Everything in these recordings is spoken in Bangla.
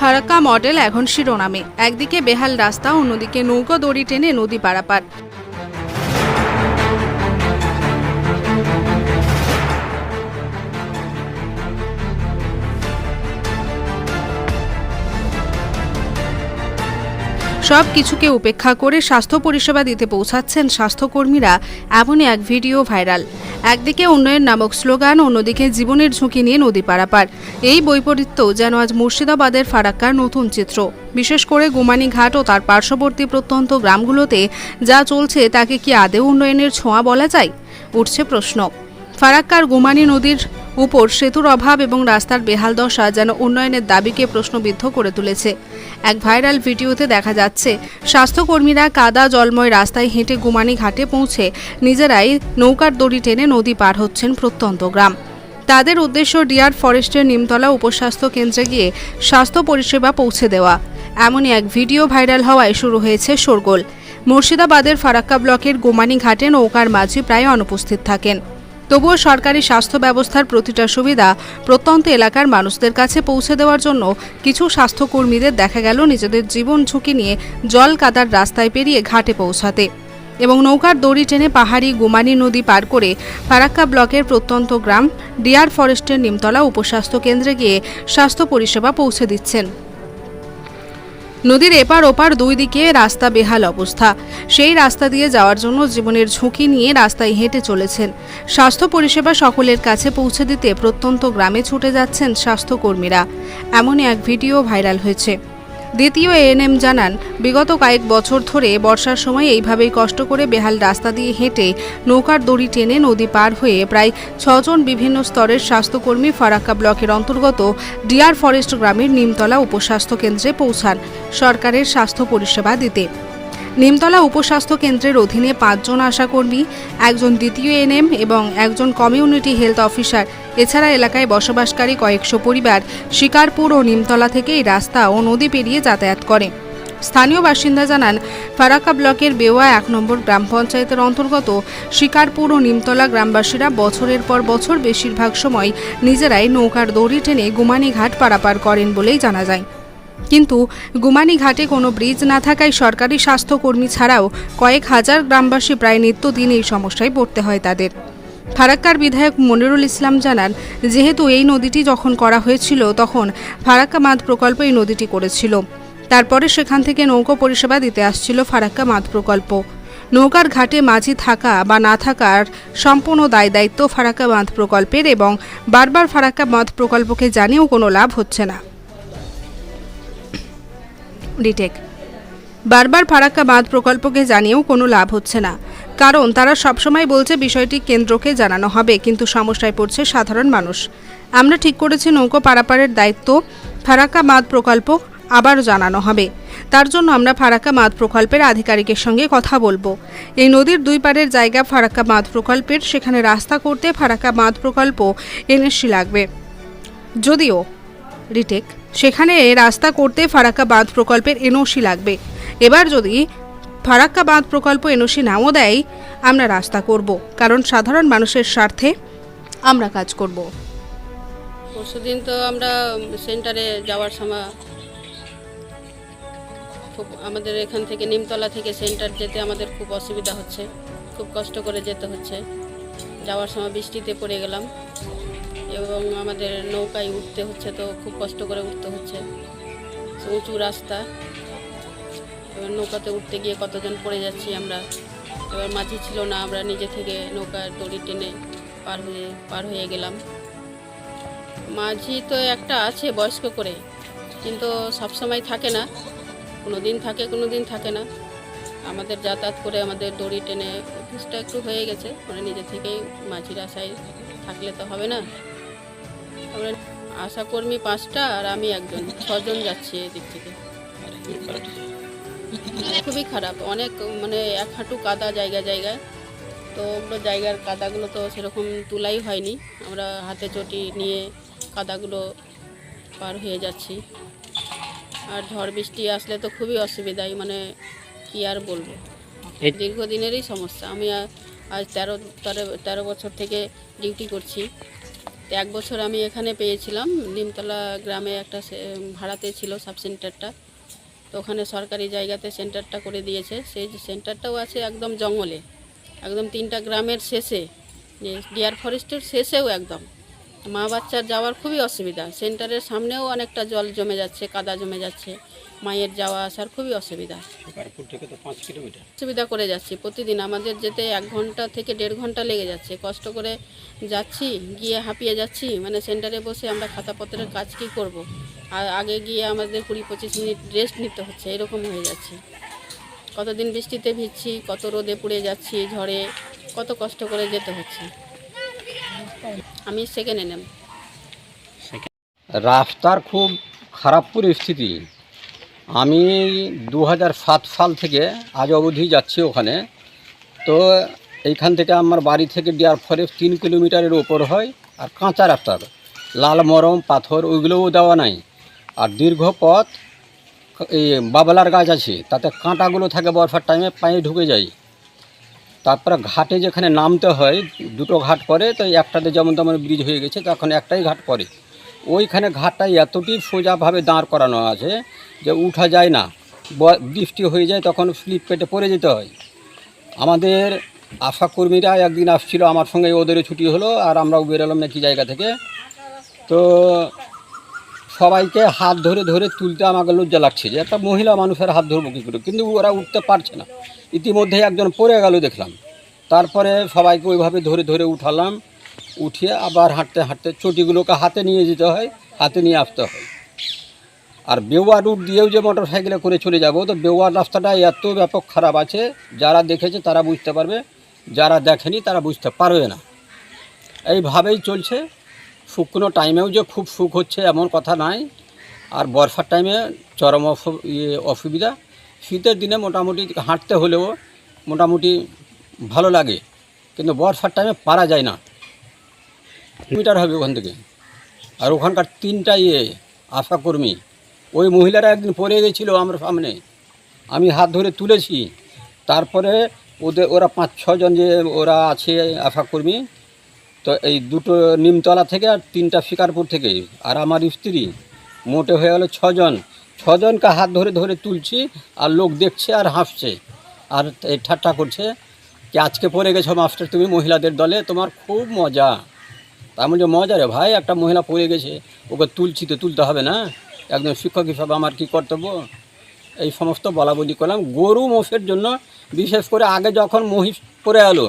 ফারাক্কা মডেল এখন শিরোনামে। একদিকে বেহাল রাস্তা, অন্যদিকে নৌকো, দড়ি টেনে নদী পারাপার। সব কিছুকে উপেক্ষা করে স্বাস্থ্য পরিষেবা দিতে পৌঁছাচ্ছেন স্বাস্থ্যকর্মীরা, এমনই এক ভিডিও ভাইরাল। একদিকে উন্নয়ন নামক স্লোগান, অন্যদিকে জীবনের ঝুঁকি নিয়ে নদী পারাপার। এই বৈপরীত্য যেন আজ মুর্শিদাবাদের ফারাক্কার নতুন চিত্র। বিশেষ করে গুমানি ঘাট ও তার পার্শ্ববর্তী প্রত্যন্ত গ্রামগুলোতে যা চলছে, তাকে কি আদেও উন্নয়নের ছোঁয়া বলা যায়? উঠছে প্রশ্ন। ফারাক্কার গুমানি নদীর উপর সেতুর অভাব এবং রাস্তার বেহাল দশা যেন উন্নয়নের দাবিকে প্রশ্নবিদ্ধ করে তুলেছে। এক ভাইরাল ভিডিওতে দেখা যাচ্ছে, স্বাস্থ্যকর্মীরা কাদা জলময় রাস্তায় হেঁটে গুমানি ঘাটে পৌঁছে নিজেরাই নৌকার দড়ি টেনে নদী পার হচ্ছেন প্রত্যন্ত গ্রাম। তাদের উদ্দেশ্য ডিয়ার ফরেস্টের নিমতলা উপস্বাস্থ্য কেন্দ্রে গিয়ে স্বাস্থ্য পরিষেবা পৌঁছে দেওয়া। এমনই এক ভিডিও ভাইরাল হওয়ায় শুরু হয়েছে শোরগোল। মুর্শিদাবাদের ফারাক্কা ব্লকের গোমানি ঘাটে নৌকার মাঝি প্রায় অনুপস্থিত থাকেন। তবুও সরকারি স্বাস্থ্য ব্যবস্থার প্রতিটা সুবিধা প্রত্যন্ত এলাকার মানুষদের কাছে পৌঁছে দেওয়ার জন্য কিছু স্বাস্থ্যকর্মীদের দেখা গেল নিজেদের জীবন ঝুঁকি নিয়ে জল কাদার রাস্তায় পেরিয়ে ঘাটে পৌঁছাতে। এবং নৌকার দড়ি টেনে পাহাড়ি গুমানি নদী পার করে ফারাক্কা ব্লকের প্রত্যন্ত গ্রাম ডিয়ার ফরেস্টের নিমতলা উপস্বাস্থ্য কেন্দ্রে গিয়ে স্বাস্থ্য পরিষেবা পৌঁছে দিচ্ছেন। নদীর এপার ওপার দুই দিকে রাস্তা বেহাল অবস্থা। সেই রাস্তা দিয়ে যাওয়ার জন্য জীবনের ঝুঁকি নিয়ে রাস্তায় হেঁটে চলেছেন। স্বাস্থ্য পরিষেবা সকলের কাছে পৌঁছে দিতে প্রত্যন্ত গ্রামে ছুটে যাচ্ছেন স্বাস্থ্যকর্মীরা। এমনই এক ভিডিও ভাইরাল হয়েছে। দ্বিতীয় এএনএম জানান, বিগত কয়েক বছর ধরে বর্ষার সময় এইভাবেই কষ্ট করে বেহাল রাস্তা দিয়ে হেঁটে নৌকার দড়ি টেনে নদী পার হয়ে প্রায় ছজন বিভিন্ন স্তরের স্বাস্থ্যকর্মী ফারাক্কা ব্লকের অন্তর্গত ডিয়ার ফরেস্ট গ্রামের নিমতলা উপস্বাস্থ্য কেন্দ্রে পৌঁছান সরকারের স্বাস্থ্য পরিষেবা দিতে। নিমতলা উপস্বাস্থ্য কেন্দ্রের অধীনে পাঁচজন আশাকর্মী, একজন দ্বিতীয় এনএম এবং একজন কমিউনিটি হেলথ অফিসার। এছাড়া এলাকায় বসবাসকারী কয়েকশো পরিবার শিকারপুর ও নিমতলা থেকে এই রাস্তা ও নদী পেরিয়ে যাতায়াত করে। স্থানীয় বাসিন্দা জানান, ফারাক্কা ব্লকের বেওয়া এক নম্বর গ্রাম পঞ্চায়েতের অন্তর্গত শিকারপুর ও নিমতলা গ্রামবাসীরা বছরের পর বছর বেশিরভাগ সময় নিজেরাই নৌকার দড়ি টেনে গুমানি ঘাট পারাপার করেন বলেই জানা যায়। কিন্তু গুমানি ঘাটে কোনো ব্রিজ না থাকায় সরকারি স্বাস্থ্যকর্মী ছাড়াও কয়েক হাজার গ্রামবাসী প্রায় নিত্যদিন এই সমস্যায় পড়তে হয় তাদের। ফারাক্কার বিধায়ক মনিরুল ইসলাম জানান, যেহেতু এই নদীটি যখন করা হয়েছিল, তখন ফারাক্কা বাঁধ প্রকল্প এই নদীটি করেছিল। তারপরে সেখান থেকে নৌকো পরিষেবা দিতে আসছিল ফারাক্কা বাঁধ প্রকল্প। নৌকার ঘাটে মাঝি থাকা বা না থাকার সম্পূর্ণ দায় দায়িত্ব ফারাক্কা বাঁধ প্রকল্পের এবং বারবার ফারাক্কা বাঁধ প্রকল্পকে জানিয়েও কোনো লাভ হচ্ছে না। ডিটেক। বারবার ফারাক্কা বাঁধ প্রকল্পকে জানিয়েও কোনো লাভ হচ্ছে না। কারণ তারা সবসময় বলছে বিষয়টি কেন্দ্রকে জানানো হবে, কিন্তু সমস্যায় পড়ছে সাধারণ মানুষ। আমরা ঠিক করেছি নৌকো পারাপারের দায়িত্ব ফারাক্কা বাঁধ প্রকল্প আবার জানানো হবে। তার জন্য আমরা ফারাক্কা বাঁধ প্রকল্পের আধিকারিকের সঙ্গে কথা বলব। এই নদীর দুই পারের জায়গা ফারাক্কা বাঁধ প্রকল্পের, সেখানে রাস্তা করতে ফারাক্কা বাঁধ প্রকল্প এনএসসি লাগবে। যদিও রিটেক। সেখানে রাস্তা করতে ফারাক্কা বাঁধ প্রকল্পের এনওসি লাগবে। এবার যদি ফারাক্কা বাঁধ প্রকল্প এনওসি নাও দেয়, আমরা রাস্তা করব, কারণ সাধারণ মানুষের স্বার্থে আমরা কাজ করব। পরশুদিন তো আমরা সেন্টারে যাওয়ার সময় খুব আমাদের এখান থেকে নিমতলা থেকে সেন্টার যেতে আমাদের খুব অসুবিধা হচ্ছে, খুব কষ্ট করে যেতে হচ্ছে। যাওয়ার সময় বৃষ্টিতে পড়ে গেলাম। এবং আমাদের নৌকায় উঠতে হচ্ছে তো খুব কষ্ট করে উঠতে হচ্ছে। উঁচু রাস্তা। এবার নৌকাতে উঠতে গিয়ে কতজন পড়ে যাচ্ছি আমরা। এবার মাঝি ছিল না, আমরা নিজে থেকে নৌকার দড়ি টেনে পার হয়ে পার হয়ে গেলাম। মাঝি তো একটা আছে বয়স্ক করে, কিন্তু সব সময় থাকে না। কোনো দিন থাকে কোনো দিন থাকে না। আমাদের যাতায়াত করে আমাদের দড়ি টেনে অফিসটা একটু হয়ে গেছে। মানে নিজে থেকেই মাঝির আশায় থাকলে তো হবে না। আমরা আশাকর্মী পাঁচটা আর আমি একজন। ছজন যাচ্ছি এদিক থেকে। খুবই খারাপ। অনেক মানে এক হাঁটু কাদা জায়গা জায়গায়। তো ওগুলো জায়গার কাদাগুলো তো সেরকম তুলাই হয়নি। আমরা হাতে চটি নিয়ে কাদাগুলো পার হয়ে যাচ্ছি। আর ঝড় বৃষ্টি আসলে তো খুবই অসুবিধাই মানে কি আর বলব? দীর্ঘদিনেরই সমস্যা। আমি আজ তেরো তেরো বছর থেকে ডিউটি করছি। এক বছর আমি এখানে পেয়েছিলাম। নিমতলা গ্রামে একটা ভাড়াতে ছিল সাব সেন্টারটা। তো ওখানে সরকারি জায়গাতে সেন্টারটা করে দিয়েছে। সেই সেন্টারটাও আছে একদম জঙ্গলে। একদম তিনটা গ্রামের শেষে। যে ডিয়ার ফরেস্টের শেষেও একদম। মা বাচ্চার যাওয়ার খুবই অসুবিধা। সেন্টারের সামনেও অনেকটা জল জমে যাচ্ছে, কাদা জমে যাচ্ছে। মায়ের যাওয়া আসার খুবই অসুবিধা। শিকারপুর থেকে তো পাঁচ কিলোমিটার। সুবিধা করে যাচ্ছি প্রতিদিন আমাদের যেতে এক ঘণ্টা থেকে দেড় ঘণ্টা লেগে যাচ্ছে। কষ্ট করে যাচ্ছি গিয়ে হাঁপিয়ে যাচ্ছি মানে সেন্টারে বসে আমরা খাতাপত্রের কাজ কী করব? আর আগে গিয়ে আমাদের কুড়ি পঁচিশ মিনিট রেস্ট নিতে হচ্ছে এরকম হয়ে যাচ্ছে। কতদিন বৃষ্টিতে ভিজছি কত রোদে পুড়ে যাচ্ছি ঝড়ে কত কষ্ট করে যেতে হচ্ছে। আমি সেকেন্ড এনে রাস্তার খুব খারাপ পরিস্থিতি। আমি দু সাল থেকে আজ অবধি যাচ্ছি ওখানে। তো এইখান থেকে আমার বাড়ি থেকে ডিয়ার ফরেস্ট তিন কিলোমিটারের ওপর হয় আর কাঁচা রাস্তার লাল মরম, পাথর, ওইগুলোও দেওয়া নাই। আর দীর্ঘ পথ, এই বাবলার গাছ আছে, তাতে কাঁটাগুলো থাকে বর্ষার টাইমে পায়ে ঢুকে যায়। তারপরে ঘাটে যেখানে নামতে হয়, দুটো ঘাট পরে, তো একটাতে যেমন তেমন ব্রিজ হয়ে গেছে, তখন একটাই ঘাট পরে। ওইখানে ঘাটটা এতটি সোজাভাবে দাঁড় করানো আছে যে উঠা যায় না। বৃষ্টি হয়ে যায় তখন স্লিপ পেটে পড়ে যেতে হয়। আমাদের আশা কর্মীরা একদিন আসছিল আমার সঙ্গে, ওদেরও ছুটি হলো আর আমরাও বেরোলাম নাকি জায়গা থেকে। তো সবাইকে হাত ধরে ধরে তুলতে আমাকে লজ্জা লাগছে যে একটা মহিলা মানুষের হাত ধরবো কী করে? কিন্তু ওরা উঠতে পারছে না। ইতিমধ্যে একজন পড়ে গেল দেখলাম। তারপরে সবাইকে ওইভাবে ধরে ধরে উঠালাম। উঠিয়ে আবার হাঁটতে হাঁটতে চটিগুলোকে হাতে নিয়ে যেতে হয়, হাতে নিয়ে আসতে হয়। আর বেওয়া রুট দিয়েও যে মোটর সাইকেলে করে চলে যাব, তো বেওয়ার রাস্তাটা এত ব্যাপক খারাপ আছে, যারা দেখেছে তারা বুঝতে পারবে, যারা দেখেনি তারা বুঝতে পারবে না। এইভাবেই চলছে, শুকনো টাইমেও যে খুব সুখ হচ্ছে এমন কথা নাই, আর বর্ষার টাইমে চরম ইয়ে অসুবিধা। শীতের দিনে মোটামুটি হাঁটতে হলেও মোটামুটি ভালো লাগে, কিন্তু বর্ষার টাইমে পারা যায় না। মিটার হবে ওখান থেকে। আর ওখানকার তিনটা ইয়ে আশাকর্মী ওই মহিলারা একদিন পড়ে গেছিল আমার সামনে। আমি হাত ধরে তুলেছি। তারপরে ওদের, ওরা পাঁচ ছজন যে ওরা আছে আশাকর্মী, তো এই দুটো নিমতলা থেকে আর তিনটা শিকারপুর থেকে, আর আমার স্ত্রী, মোটে হয়ে গেলো ছজন ছজনকে হাত ধরে ধরে তুলছি, আর লোক দেখছে আর হাসছে। আর এই ঠাট্টা করছে যে আজকে পড়ে গেছো মাস্টার, তুমি মহিলাদের দলে, তোমার খুব মজা। তার মধ্যে মজা রে ভাই, একটা মহিলা পড়ে গেছে, ওকে তুলছি তো তুলতে হবে না? একজন শিক্ষক হিসাবে আমার কি কর্তব্য? এই সমস্ত বলা বলি করলাম। গরু মোষের জন্য বিশেষ করে আগে যখন মহিষ পরে এলো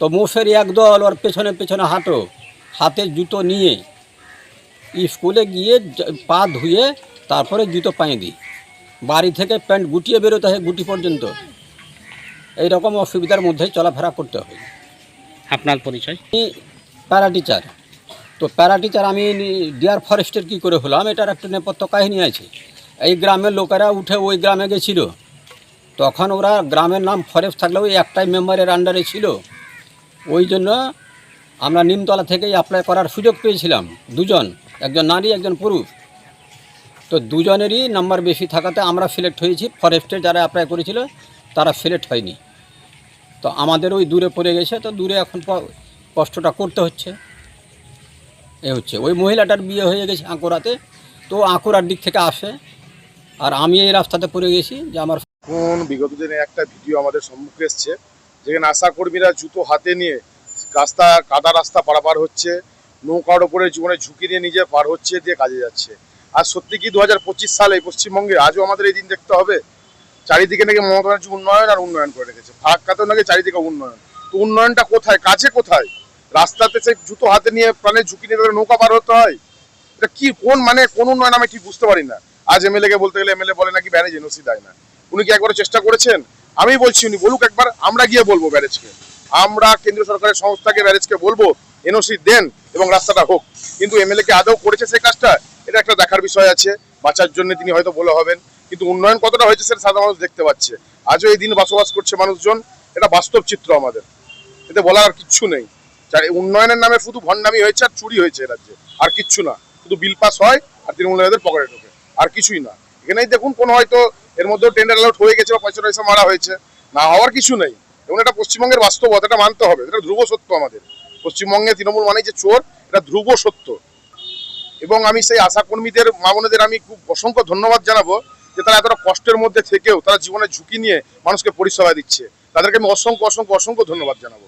তো মোষের একদল ওর পেছনে পেছনে হাঁটো হাতে জুতো নিয়ে স্কুলে গিয়ে পা ধুয়ে তারপরে জুতো পায়ে দিই। বাড়ি থেকে প্যান্ট গুটিয়ে বেরোতে হয় গুটি পর্যন্ত। এই রকম অসুবিধার মধ্যে চলাফেরা করতে হয়। আপনার পরিচয়? প্যারা টিচার তো প্যারা টিচার, আমি ডিয়ার ফরেস্টের কী করে হলাম? এটার একটা নেপথ্য কাহিনী আছে। এই গ্রামের লোকেরা উঠে ওই গ্রামে গেছিল। তখন ওরা গ্রামের নাম ফরেস্ট থাকলেও একটাই মেম্বারের আন্ডারে ছিল। ওই জন্য আমরা নিমতলা থেকেই অ্যাপ্লাই করার সুযোগ পেয়েছিলাম। দুজন, একজন নারী, একজন পুরুষ। তো দুজনেরই নাম্বার বেশি থাকাতে আমরা সিলেক্ট হয়েছি। ফরেস্টে যারা অ্যাপ্লাই করেছিল, তারা সিলেক্ট হয়নি। তো আমাদের ওই দূরে পড়ে গেছে। তো দূরে এখন কষ্টটা করতে হচ্ছে। এ হচ্ছে। ওই মহিলাটার বিয়ে হয়ে গেছে আঁকুড়াতে তো আঁকুড়ার দিক থেকে আসে। আর আমি এই রাস্তাতে পড়ে গেছি যে আমার এখন বিগত দিনে একটা ভিডিও আমাদের সম্মুখে এসছে, যেখানে আশা কর্মীরা জুতো হাতে নিয়ে রাস্তা, কাদা রাস্তা পারাপার হচ্ছে, নৌকার ওপরে জীবনে ঝুঁকি নিয়ে নিজে পার হচ্ছে, দিয়ে কাজে যাচ্ছে। আর সত্যি কি দু হাজার পঁচিশ সালে পশ্চিমবঙ্গে আজও আমাদের এই দিন দেখতে হবে? চারিদিকে নাকি মমতা ব্যানার্জি উন্নয়ন আর উন্নয়ন করে রেখেছে। ফারাক্কাতেও নাকি চারিদিকে উন্নয়ন। তো উন্নয়নটা কোথায়? কাজে কোথায়? রাস্তাতে সেই জুতো হাতে নিয়ে প্রাণের ঝুঁকি নিয়ে তাদের নৌকা পার হতে হয়? এটা কি, কোন মানে কোন উন্নয়ন আমি ঠিক বুঝতে পারি না। আজ এমএলএ কে বলতে গেলে এমএলএ বলে নাকি ব্যারেজ এনওসি দেয় না। উনি কি একবার চেষ্টা করেছেন? আমি বলছি উনি বলুক একবার, আমরা গিয়ে বলব ব্যারেজকে। আমরা কেন্দ্র সরকারের সংস্থাকে ব্যারেজকে বলব, এনওসি দেন এবং রাস্তাটা হোক। কিন্তু এমএলএ কে আদৌ করেছে সেই কাজটা? এটা একটা দেখার বিষয় আছে। বাঁচার জন্য তিনি হয়তো বলে হবেন। কিন্তু উন্নয়ন কতটা হয়েছে সেটা সাধারণ মানুষ দেখতে পাচ্ছে। আজও এই দিন বসবাস করছে মানুষজন। এটা বাস্তব চিত্র আমাদের। এতে বলার কিচ্ছু নেই। যার উন্নয়নের নামে শুধু ভণ্ডামি হয়েছে আর চুরি হয়েছে রাজ্যে। আর কিচ্ছু না। শুধু বিল পাস হয় আর তৃণমূল নেতাদের পকেটে ঢোকে। আর কিছুই না। এখানেই দেখুন, কোন হয়তো এর মধ্যেও টেন্ডার অ্যালাউট হয়ে গেছে বা পয়সা টয়সা মারা হয়েছে। না হওয়ার কিছু নেই। এবং এটা পশ্চিমবঙ্গের বাস্তবতা এটা মানতে হবে। এটা ধ্রুব সত্য আমাদের। পশ্চিমবঙ্গে তৃণমূল মানে যে চোর, এটা ধ্রুব সত্য। এবং আমি সেই আশা কর্মীদের মা বোনেদের আমি খুব অসংখ্য ধন্যবাদ জানাব যে তারা এতটা কষ্টের মধ্যে থেকেও তারা জীবনের ঝুঁকি নিয়ে মানুষকে পরিষেবা দিচ্ছে। তাদেরকে আমি অসংখ্য অসংখ্য অসংখ্য ধন্যবাদ জানাব।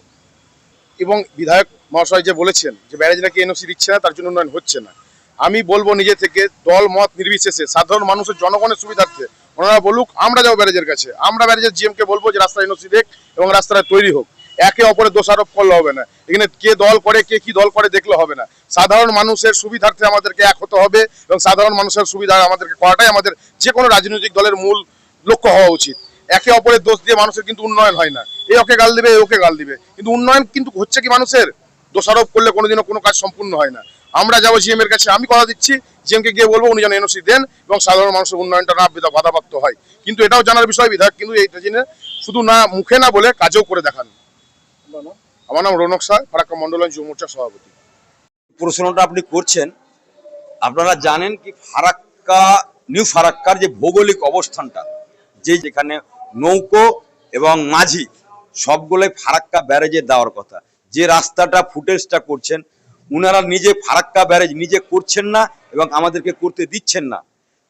এবং বিধায়ক মহাশয় যে বলেছেন যে ব্যারেজ নাকি এনওসি দিচ্ছে না, তার জন্য উন্নয়ন হচ্ছে না। আমি বলব নিজে থেকে, দল মত নির্বিশেষে, সাধারণ মানুষের জনগণের সুবিধার্থে ওনারা বলুক, আমরা যাব ব্যারেজের কাছে। আমরা ব্যারেজের জিএম কে বলব যে রাস্তা এনওসি দেখ এবং রাস্তাটা তৈরি হোক। একে অপরের দোষারোপ করলে হবে না। এখানে কে দল করে, কে কি দল করে দেখলে হবে না। সাধারণ মানুষের সুবিধার্থে আমাদেরকে এক হতে হবে এবং সাধারণ মানুষের সুবিধা আমাদেরকে করাটাই আমাদের যে কোনো রাজনৈতিক দলের মূল লক্ষ্য হওয়া উচিত। একে অপরের দোষ দিয়ে মানুষের কিন্তু উন্নয়ন হয় না। এ ওকে গাল দিবে এ ওকে গাল দিবে। কিন্তু উন্নয়ন কিন্তু হচ্ছে কি মানুষের? দোষারোপ করলে কোনোদিনও কোনো কাজ সম্পূর্ণ হয় না। আমরা যাব জিএম এর কাছে আমি কথা দিচ্ছি। জিএম কে গিয়ে বলব উনি যেন এনওসি দেন এবং সাধারণ মানুষের উন্নয়নটা না বিধা- বাধাপ্রাপ্ত হয়। কিন্তু এটাও জানার বিষয় বিধায়ক কিন্তু এইটা জেনে শুধু না মুখে না বলে কাজেও করে দেখান। আমার নাম রৌনক শাহ ফারাক্কা মন্ডল যুব মোর্চার সভাপতি। প্রশ্নটা আপনি করছেন। আপনারা জানেন কি ফারাক্কা নিউ ফারাক্কার যে ভৌগোলিক অবস্থানটা যে যেখানে নৌকো এবং মাঝি, সবগুলোই ফারাক্কা ব্যারেজে দেওয়ার কথা। যে রাস্তাটা, ফুটেজটা করছেন, উনারা নিজে ফারাক্কা ব্যারেজ নিজে করছেন না এবং আমাদেরকে করতে দিচ্ছেন না।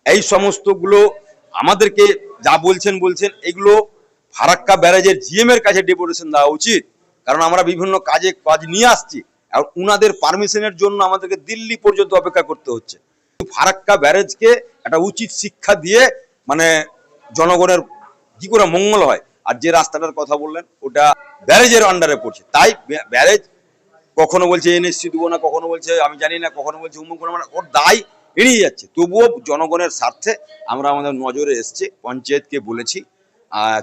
এই সমস্তগুলো আমাদেরকে যা বলছেন বলছেন, এগুলো ফারাক্কা ব্যারেজের জিএম এর কাছে ডেপুটেশন দেওয়া উচিত। কারণ আমরা বিভিন্ন কাজে কাজ নিয়ে আসছি। আর উনাদের পারমিশনের জন্য আমাদেরকে দিল্লি পর্যন্ত অপেক্ষা করতে হচ্ছে। ফারাক্কা ব্যারেজকে একটা উচিত শিক্ষা দিয়ে মানে জনগণের কি করে মঙ্গল হয়? আর যে রাস্তাটার কথা বললেন, ওটা ব্যারেজের আন্ডারে পড়ছে। তাই ব্যারেজ কখনো বলছে এনএসসি দেবো না, কখনো বলছে আমি জানি না, কখনো বলছে উমুক করব না ওর দায় এড়িয়ে যাচ্ছে। তবুও জনগণের স্বার্থে আমরা আমাদের নজরে এসছে, পঞ্চায়েতকে বলেছি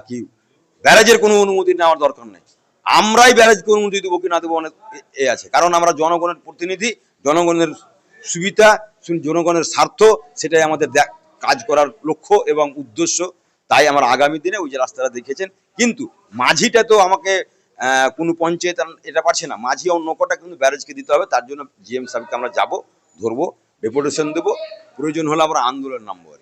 কি ব্যারেজের কোনো অনুমতি নেওয়ার দরকার নেই। আমরাই ব্যারেজকে অনুমতি দেবো কি না দেবো অনেক এ- আছে। কারণ আমরা জনগণের প্রতিনিধি, জনগণের সুবিধা, জনগণের স্বার্থ, সেটাই আমাদের কাজ করার লক্ষ্য এবং উদ্দেশ্য। তাই আমার আগামী দিনে ওই যে রাস্তাটা দেখেছেন। কিন্তু মাঝিটা তো আমাকে কোনো পঞ্চায়েত এটা পারছে না। মাঝি অন্য কটা কিন্তু ব্যারেজকে দিতে হবে, তার জন্য জিএম সাহেবকে আমরা যাব, ধরবো ডেপুটেশন দেবো। প্রয়োজন হলে আমরা আন্দোলন নামবো আর।